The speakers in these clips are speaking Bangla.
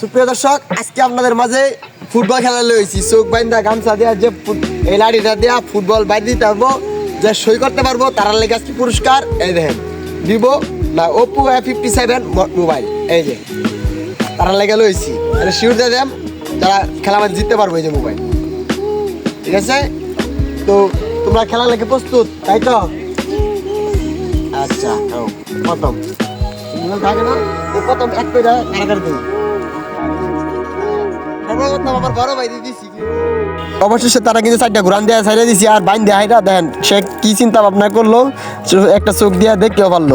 সুপ্রিয় দর্শক আজকে আপনাদের মাঝে ফুটবল খেলা লইছি চোখ বাইন্দা গামছা দেওয়া যে এই লাড়িটা দেওয়া ফুটবল বাইর দিতে পারব যে সই করতে পারব তার লেগে আজকে পুরস্কার। এই দেখেন ভিভো না ওপো ফিফটি সেভেন মোবাইল এই যে তারা লেগে লইছি এটা শিউর দিয়ে দেন যারা খেলা মাঝে জিততে পারব এই যে মোবাইল ঠিক আছে? তো তোমরা খেলা লেগে প্রস্তুত তাই তো? আচ্ছা হ্যাঁ, প্রথম। থাকে না প্রথম এক পেটা কারাগার দিই অবশেষে তারা কিন্তু চারটা ঘুরান দেয়া ছাড়িয়ে দিছি আর বাইন হাইটা দেন সে কি চিন্তা ভাবনা করল একটা চোখ দিয়া দেখতেও পারল।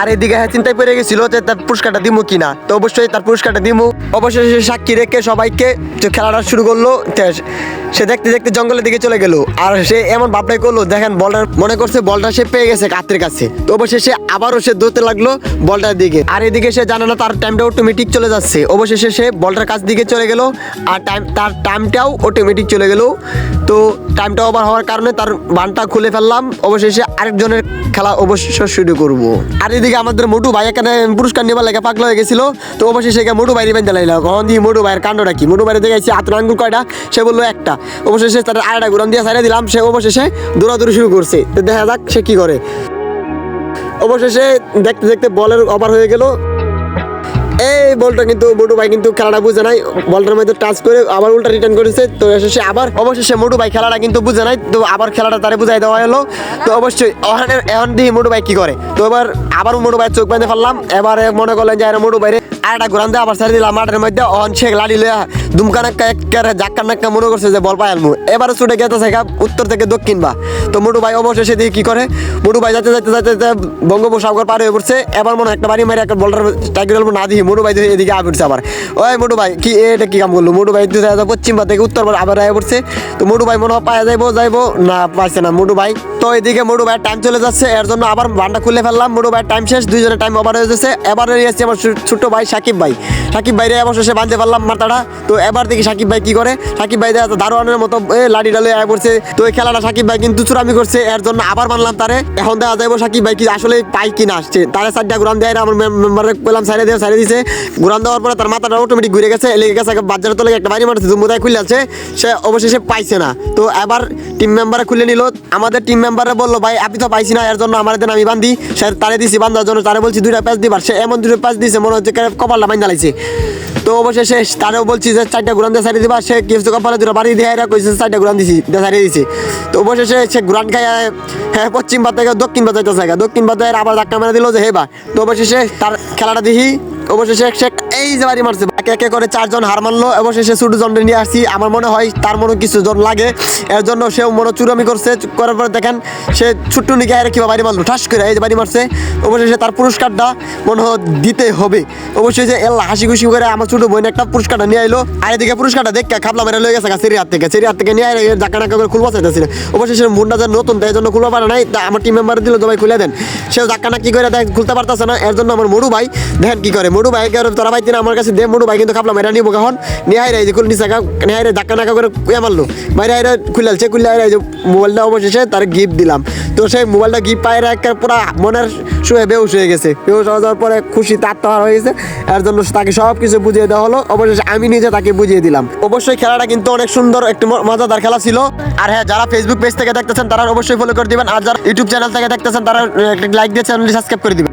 আর এদিকে হ্যাঁ চিন্তায় পড়ে গেছিল যে তার পুরস্কারটা দিমু কিনা। তো অবশ্যই তার পুরস্কারটা দিমু। অবশেষে সাক্ষী রেখে সবাইকে খেলাটা শুরু করল সে দেখতে দেখতে জঙ্গলের দিকে চলে গেল। আর সে এমন ভাবটাই করল, দেখেন বলটা মনে করছে বলটা সে পেয়ে গেছে কাতের কাছে। তো অবশেষে আবারও সে দৌড়তে লাগল বলটার দিকে। আর এদিকে সে জানে না তার টাইমটা অটোমেটিক চলে যাচ্ছে। অবশেষে সে বলটার কাছ দিকে চলে গেল আর টাইম তার টাইমটাও অটোমেটিক চলে গেল। তো টাইমটা ওভার হওয়ার কারণে তার বানটা খুলে ফেললাম। অবশেষে আরেকজনের খেলা অবশ্য শুরু করব। আর এদিকে আমাদের মোটু ভাই এখানে পুরস্কার নেবার লেগে পাগলা হয়ে গেছিল। তো অবশেষে এখানে মোটু ভাই বেঁধে জ্বালাইল কখন দিয়ে মোটু ভাইয়ের কাণ্ডটা কি? মোটু ভাইয়ের দেখেছি হাতের আঙ্গুল কয়টা? সে বলল একটা। অবশেষে তার আড়াটা গুরাম দিয়ে সারিয়ে দিলাম। সে অবশেষে দৌড়াদৌড়ি শুরু করছে। তো দেখা যাক সে কি করে। অবশেষে দেখতে দেখতে বলের ওভার হয়ে গেল। এই বলটা কিন্তু মোটু ভাই কিন্তু খেলাটা বুঝে নাই। বলটার মধ্যে টাচ করে আবার উল্টা রিটার্ন করেছে। তো শেষে আবার অবশেষে মোটু ভাই খেলাটা কিন্তু বুঝে নাই। তো আবার খেলাটা তারে বুঝাই দেওয়া হলো। তো অবশ্যই এখন দিয়ে মোটু ভাই কি করে। তো এবার আবার মোটু ভাই চোখ বেঁধে ফেললাম। এবার মনে করলেন যে মোটু ভাইরে আরেকটা ঘুরান দিয়ে আবার ছেড়ে দিলাম, মাঠের মধ্যে অন শেখ লাড়ি লইয়া দুমকা নাক্কা একেবারে জাক্কা নাক্কা মনে করছে যে বল পাই আনব এবারে ছুটে গেছে উত্তর থেকে দক্ষিণ বা। তো মোটু ভাই অবশেষে দিয়ে কি করে? মোটু ভাই যাতে যাতে যাতে যাতে বঙ্গোপসাগর পার হয়ে পড়ছে। এবার মনে একটা বাড়ি মারি একটা বলটার টাইগার না দিয়ে মোটু ভাই এদিকে আগে পড়ছে আবার। ওই মোটু ভাই, কি এটা কি কাম করল? মোটু ভাই দুই হাজার পশ্চিম বা থেকে উত্তর আবার আগে পড়ছে। তো মোটু ভাই মনে হয় পায়ে যাইবো যাইবো, না পাইছে না মোটু ভাই। তো এদিকে মোটু ভাইয়ের টাইম চলে যাচ্ছে, এর জন্য আবার বান্ডা খুলে ফেললাম। মোটু ভাইয়ের টাইম শেষ, দুইজনের টাইম ওভার হয়ে যাচ্ছে। এবার এসেছে আমার ছোট্ট ভাই সাকিব ভাই। সাকিব ভাইরে অবশেষে বাঁধতে পারলাম মাথাটা তো এবার দেখি সাকিব ভাই কি করে। সাকিব ভাই দেখা দারোয়ানের মতো লাডি ডালে আয় পড়ছে। তো এই খেলাটা সাকিব ভাই কিন্তু চুরামি করছে, এর জন্য আবার মানলাম তারে। এখন দেখা যাব সাকিব ভাই কি আসলে পাই কিনা। আসছে তারে সাইডটা ঘুরান দেয় না, আমার মেম্বারে পেলাম সাইডে দিয়ে সাইডে দিছে। ঘুরান দেওয়ার পরে তার মাথাটা অটোমেটিক ঘুরে গেছে লেগে গেছে বাজারে তোলে একটা বাড়ি মারছে জুম্মুদায় খুলে আছে। সে অবশেষে পাইছে না। তো এবার টিম মেম্বারে খুলে নিল। আমাদের টিম মেম্বারে বলল, ভাই, আপনি তো পাইছি না, এর জন্য আমার দেন আমি বান্ধি। সে তারে দিছি বান্ধার জন্য, তারে বলছি, দুইটা প্যাচ দিবার। সে এমন দুটো প্যাচ দিছে, মনে হচ্ছে কে- কপালটা বাইন্দা লাগছে। তো অবশেষে তারও বলছি যে চারটা গুরান দিয়ে সারিয়ে দিবা। সে কিছু কপালে দুটো বাড়ি দিয়ে এরা কইছে চারটা গুরান দিছি, দিয়ে সারিয়ে দিছি। তো অবশেষে সে ঘুরান খাই হ্যাঁ পশ্চিম বাদ থেকে দক্ষিণ বাদ যাইতে জায়গা দক্ষিণ বাদ আবার ধাক্কা মেরে দিল যে, হে বা। তো অবশেষে তার খেলাটা দেখি। অবশেষে সে এই যে বাড়ি মারছে। একে একে করে চারজন হার মানলো, অবশেষে ছোটো জনটা নিয়ে আসছি। আমার মনে হয় তার মনে কিছু জন লাগে। এর জন্য সেও মনে চুরামি করছে। করার পরে দেখেন, সে ছোট্ট নিকে আর কিবা বাড়ি মারলো, ঠাস করে, এই যে বাড়ি মারছে। অবশেষে তার পুরস্কারটা মনে হয় দিতে হবে। অবশ্যই যে এল্লা হাসি খুশি করে আমার ছোট বোন একটা পুরস্কারটা নিয়ে আইলো। আর এদিকে পুরস্কারটা দেখে খাবলা মেরে লয়ে গেছে সেরি হাত থেকে। সেরি হাত থেকে নিয়ে জাকা নাকা করে খুলবা চাইতেছিল অবশেষে মুন্ডা যে নতুন, তাই জন্য খুলবা পারে নাই। তা আমার টিম মেম্বার দিল ভাই খুলে দেন। সে জাকা না কি করে দেখ, খুলতে পারতেছে না। এর জন্য আমার মরু ভাই, দেখেন কি করে, মরু ভাই তোরা ভাই তিন আমার কাছে দে, মরু ভাই কিন্তু খাবলা মেরা নিবো কখন নিয়ে এই যে খুলে নিচে নিয়ে আইরে ধাক্কা নাকা করে কুয়া মারলো। বাইরে খুলালছে খুলে আইরে এই যে মোবাইলটা অবশেষে তার গিফট দিলাম। তো সেই মোবাইলটা গিফট পাই একটা পুরা মনের শুয়ে বেউস হয়ে গেছে। বেউস হয়ে যাওয়ার পরে খুশিতে আত্মহার হয়ে গেছে। এর জন্য তাকে সব কিছু বুঝিয়ে দেওয়া হলো। অবশেষে আমি নিজে তাকে বুঝিয়ে দিলাম। অবশ্যই খেলাটা কিন্তু অনেক সুন্দর, একটি মজাদার খেলা ছিল। আর হ্যাঁ যারা ফেসবুক পেজ থেকে দেখতেছেন, তারা অবশ্যই ফলো করে দিবেন। আর যারা ইউটিউব চ্যানেল থেকে দেখতেছেন, তারা লাইক দিয়ে চ্যানেলটি সাবস্ক্রাইব করে দিবেন।